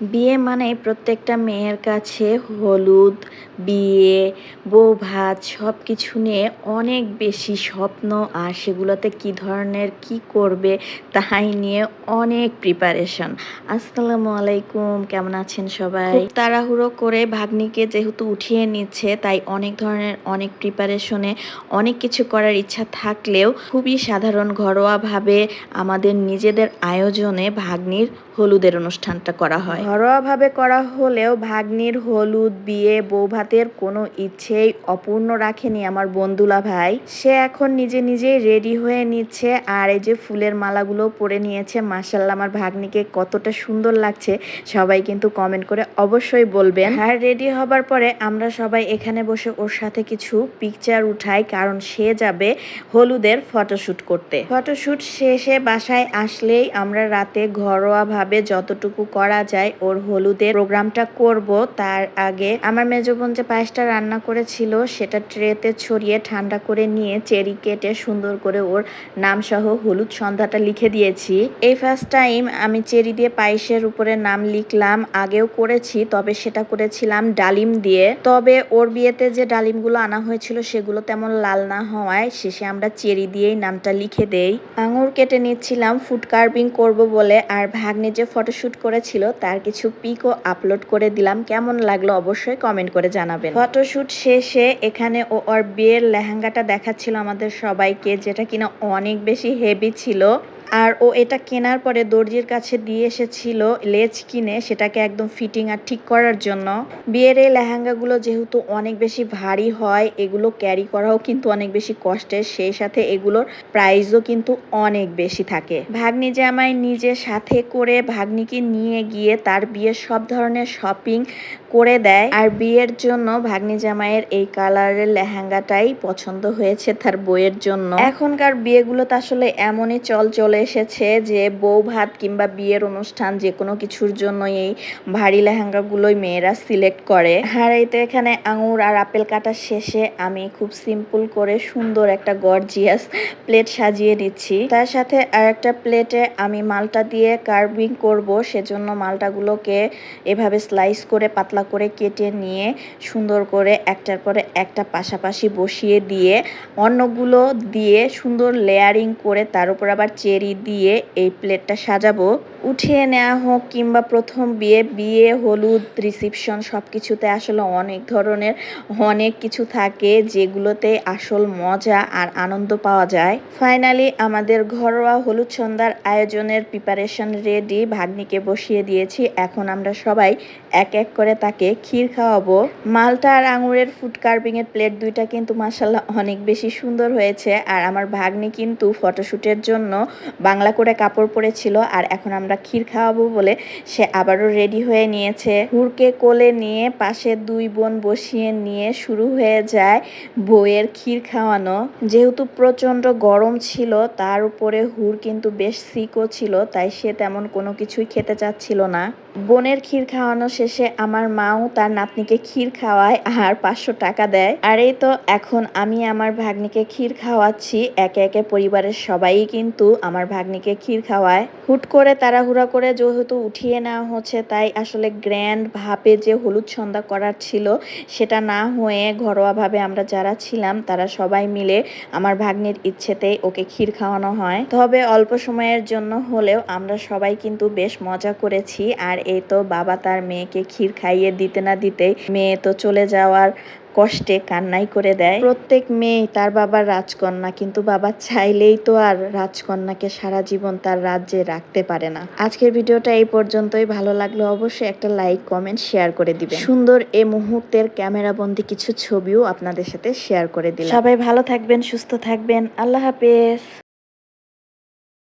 বিয়ে মানে প্রত্যেকটা মেয়ের কাছে হলুদ বিয়ে বউ ভাত সব কিছু নিয়ে অনেক বেশি স্বপ্ন। আর সেগুলোতে কি ধরনের কি করবে তাই নিয়ে অনেক প্রিপারেশন আসসালামু আলাইকুম কেমন আছেন সবাই? তাড়াহুড়ো করে ভাগ্নিকে যেহেতু উঠিয়ে নিচ্ছে তাই অনেক ধরনের অনেক প্রিপারেশনে অনেক কিছু করার ইচ্ছা থাকলেও খুবই সাধারণ ঘরোয়াভাবে আমাদের নিজেদের আয়োজনে ভাগ্নির হলুদের অনুষ্ঠানটা করা হয়। ঘরোয়াভাবে করা হলেও ভাগ্নির হলুদ, বিয়ে বউ ভাতের কোনো ইচ্ছেই অপূর্ণ রাখেনি আমার বন্ধুলা ভাই। সে এখন নিজে নিজেই রেডি হয়ে নিচ্ছে আর এই যে ফুলের মালাগুলো পরে নিয়েছে মাসাল্লাহ আমার ভাগ্নিকে কতটা সুন্দর লাগছে, সবাই কিন্তু কমেন্ট করে অবশ্যই বলবেন। আর রেডি হবার পরে আমরা সবাই এখানে বসে ওর সাথে কিছু পিকচার উঠাই, কারণ সে যাবে হলুদের ফটোশ্যুট করতে। ফটোশ্যুট শেষে বাসায় আসলেই আমরা রাতে ঘরোয়াভাবে যতটুকু করা যায় ওর হলুদের প্রোগ্রামটা করব। তার আগে আমার মেজ বোন যে পায়েসটা রান্না করেছিল, সেটা ট্রেতে ছড়িয়ে ঠান্ডা করে নিয়ে চেরি কেটে সুন্দর করে ওর নাম সহ হলুদ সন্ধ্যাটা লিখে দিয়েছি। এই ফার্স্ট টাইম আমি চেরি দিয়ে পায়েসের উপরে নাম লিখলাম, আগেও করেছি, তবে সেটা করেছিলাম ডালিম দিয়ে। তবে ওর বিয়েতে যে ডালিমগুলো আনা হয়েছিল, সেগুলো তেমন লাল না হওয়ায় শেষে আমরা চেরি দিয়েই নামটা লিখে দেই। আঙুর কেটে নিচ্ছিলাম ফুড কার্ভিং করব বলে, আর ভাগ্নে যে ফটোশুট করেছিল, তার কিছু পিকও আপলোড করে দিলাম। কেমন লাগল অবশ্যই কমেন্ট করে জানাবেন। ফটোশুট শেষে এখানে ও ওর বিয়ের লেহেঙ্গাটা দেখাচ্ছিল আমাদের সবাইকে, যেটা কিনা অনেক বেশি হেভি ছিল। আর ও এটা কেনার পরে দর্জির কাছে দিয়ে এসেছিল লেজ কিনে সেটাকে একদম ফিটিং আর ঠিক করার জন্য। বিয়ের এই লেহেঙ্গাগুলো যেহেতু অনেক বেশি ভারী হয়, এগুলো ক্যারি করাও কিন্তু অনেক বেশি কষ্টের। সেই সাথে এগুলোর প্রাইসও কিন্তু অনেক বেশি থাকে। ভাগ্নি যে আমায় নিজের সাথে করে ভাগ্নিকে নিয়ে গিয়ে তার বিয়ের সব ধরনের শপিং করে দেয়। আর বিয়ের জন্য ভাগ্নি জামাইয়ের এই কালারের লেহেঙ্গাটাই পছন্দ হয়েছে তার বইয়ের জন্য। এখনকার বিয়েগুলোতে আসলে এমনই চল চলে এসেছে যে বউ ভাত কিংবা বিয়ের অনুষ্ঠান যে কোনো কিছুর জন্য এই ভারী লেহেঙ্গাগুলোই মেয়েরা সিলেক্ট করে। আর এই তো এখানে আঙুর আর আপেল কাটার শেষে আমি খুব সিম্পল করে সুন্দর একটা গর্জিয়াস প্লেট সাজিয়ে দিচ্ছি তার সাথে আর একটা প্লেটে আমি মালটা দিয়ে কার্ভিং করব, সেজন্য মালটাগুলোকে এভাবে স্লাইস করে পাতলা করে কেটে নিয়ে সুন্দর করে একটার পরে একটা পাশাপাশি বসিয়ে দিয়ে অন্যগুলো দিয়ে সুন্দর লেয়ারিং করে তার উপর আবার চেরি দিয়ে এই প্লেটটা সাজাবো। উঠিয়ে নেওয়া হোক কিংবা প্রথম বিয়ে বিয়ে, হলুদ রিসিপশন সব কিছুতে আসলে অনেক ধরনের, অনেক কিছু থাকে যেগুলোতে আসল মজা আর আনন্দ পাওয়া যায়। ফাইনালি আমাদের ঘরোয়া হলুদ সন্ধ্যার আয়োজনের প্রিপারেশন রেডি ভাগ্নিকে বসিয়ে দিয়েছি। এখন আমরা সবাই এক এক করে তাকে ক্ষীর খাওয়াবো। মালটা আর আঙুরের ফুড কার্ভিং এর প্লেট দুইটা কিন্তু মাসাল্লাহ অনেক বেশি সুন্দর হয়েছে। আর আমার ভাগ্নি কিন্তু ফটোশ্যুটের জন্য বাংলা করে কাপড় পরেছিল। আর এখন আমরা ক্ষীর খাওয়াবো বলে সে আবারও রেডি হয়ে নিয়েছে। হুরকে কোলে নিয়ে পাশে দুই বোন বসিয়ে নিয়ে শুরু হয়ে যায় বইয়ের ক্ষীর খাওয়ানো। যেহেতু প্রচণ্ড গরম ছিল, তার উপরে হুর কিন্তু বেশ সিকও ছিল, তাই সে তেমন কোনো কিছুই খেতে চাচ্ছিল না। বোনের ক্ষীর খাওয়ানো শেষে আমার মাও তার নাতনিকে ক্ষীর খাওয়ায় আর পাঁচশো টাকা দেয়। আর এই তো এখন আমি আমার ভাগ্নিকে ক্ষীর খাওয়াচ্ছি, একে একে পরিবারের সবাই কিন্তু আমার ভাগ্নিকে ক্ষীর খাওয়ায়। হুট করে তাড়াহুড়া করে যেহেতু উঠিয়ে নেওয়া হচ্ছে, তাই আসলে গ্র্যান্ড ভাবে যে হলুদ সন্ধ্যা করার ছিল, সেটা না হয়ে ঘরোয়াভাবে আমরা যারা ছিলাম, তারা সবাই মিলে আমার ভাগ্নির ইচ্ছেতেই ওকে ক্ষীর খাওয়ানো হয়। তবে অল্প সময়ের জন্য হলেও আমরা সবাই কিন্তু বেশ মজা করেছি। আর এই তো বাবা তার মেয়েকে ক্ষীর খাইয়ে দিতে না দিতেই মেয়ে তো চলে যাওয়ার কষ্টে কান্নাই করে দেয়। প্রত্যেক মেয়ে তার বাবার রাজকন্যা, কিন্তু বাবা চাইলেই তো আর রাজকন্যাকে সারা জীবন তার রাজ্যে রাখতে পারে না। আজকের ভিডিওটা এই পর্যন্তই। ভালো লাগলে অবশ্যই একটা লাইক, কমেন্ট, শেয়ার করে দিবেন। সুন্দর এই মুহূর্তের ক্যামেরা বন্দি কিছু ছবিও আপনাদের সাথে শেয়ার করে দিলাম। সবাই ভালো থাকবেন, সুস্থ থাকবেন। আল্লাহ হাফেজ।